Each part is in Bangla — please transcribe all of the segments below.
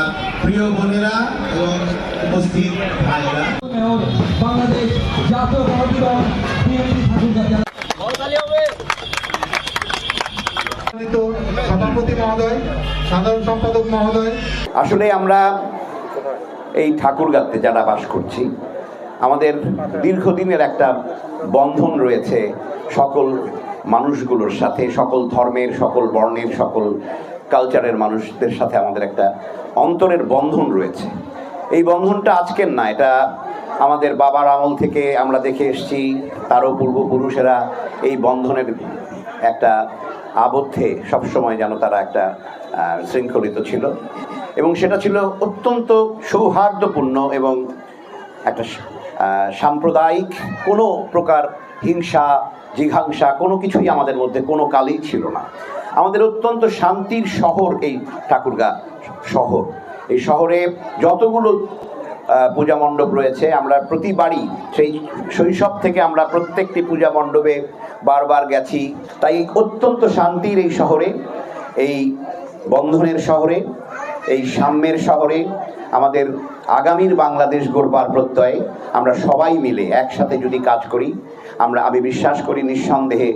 আমার প্রিয় বোনেরা এবং উপস্থিত ভাইরা। বাংলাদেশ জাতীয় গণবিরোধ বিএনপি ঠাকুরগাঁ জেলা সম্মানিত সভাপতি মহোদয় সাধারণ সম্পাদক মহোদয়। আসলে আমরা এই ঠাকুরগাঁতে যারা বাস করছি আমাদের দীর্ঘদিনের একটা বন্ধন রয়েছে সকল মানুষগুলোর সাথে সকল ধর্মের সকল বর্ণের সকল কালচারের মানুষদের সাথে আমাদের একটা অন্তরের বন্ধন রয়েছে। এই বন্ধনটা আজকের না, এটা আমাদের বাবার আমল থেকে আমরা দেখে এসছি, তারও পূর্বপুরুষেরা এই বন্ধনের একটা আবদ্ধে সবসময় যেন তারা একটা শৃঙ্খলিত ছিল। এবং সেটা ছিল অত্যন্ত সৌহার্দ্যপূর্ণ এবং একটা সাম্প্রদায়িক কোনো প্রকার হিংসা, জিঘাংসা কোনো কিছুই আমাদের মধ্যে কোনো কালেই ছিল না। আমাদের অত্যন্ত শান্তির শহর এই ঠাকুরগা শহর। এই শহরে যতগুলো পূজা মণ্ডপ রয়েছে, আমরা প্রতিবারই সেই শৈশব থেকে আমরা প্রত্যেকটি পূজা মণ্ডপে বারবার গেছি। তাই অত্যন্ত শান্তির এই শহরে, এই বন্ধনের শহরে এই সাম্যের শহরে আমাদের আগামীর বাংলাদেশ গড়বার প্রত্যয়ে আমরা সবাই মিলে একসাথে যদি কাজ করি, আমরা, আমি বিশ্বাস করি নিঃসন্দেহে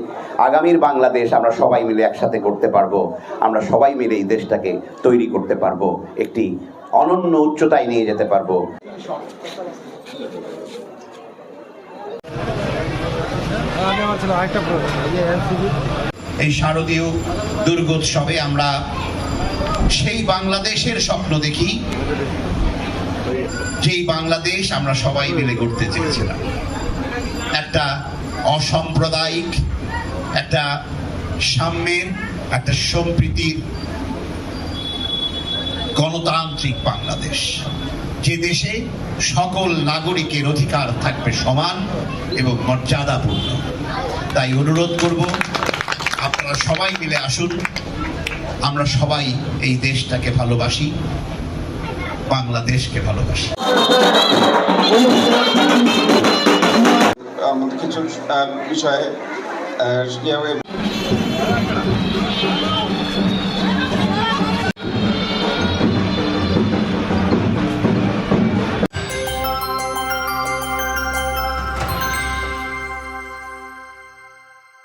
আগামীর বাংলাদেশ আমরা সবাই মিলে একসাথে করতে পারব, আমরা সবাই মিলে এই দেশটাকে তৈরি করতে পারব, একটি অনন্য উচ্চতায় নিয়ে যেতে পারব। এই শারদীয় দুর্গোৎসবে আমরা সেই বাংলাদেশের স্বপ্ন দেখি, যেই বাংলাদেশ আমরা সবাই মিলে করতে চেয়েছিলাম। একটা অসাম্প্রদায়িক, একটা সাম্যের, একটা সম্প্রীতির গণতান্ত্রিক বাংলাদেশ। যে দেশে সকল নাগরিকের অধিকার থাকবে সমান এবং মর্যাদাপূর্ণ। তাই অনুরোধ করব, আপনারা সবাই মিলে আসুন আমরা সবাই এই দেশটাকে ভালোবাসি বাংলাদেশকে ভালোবাসি। কিছু বিষয়ে ইয়ে-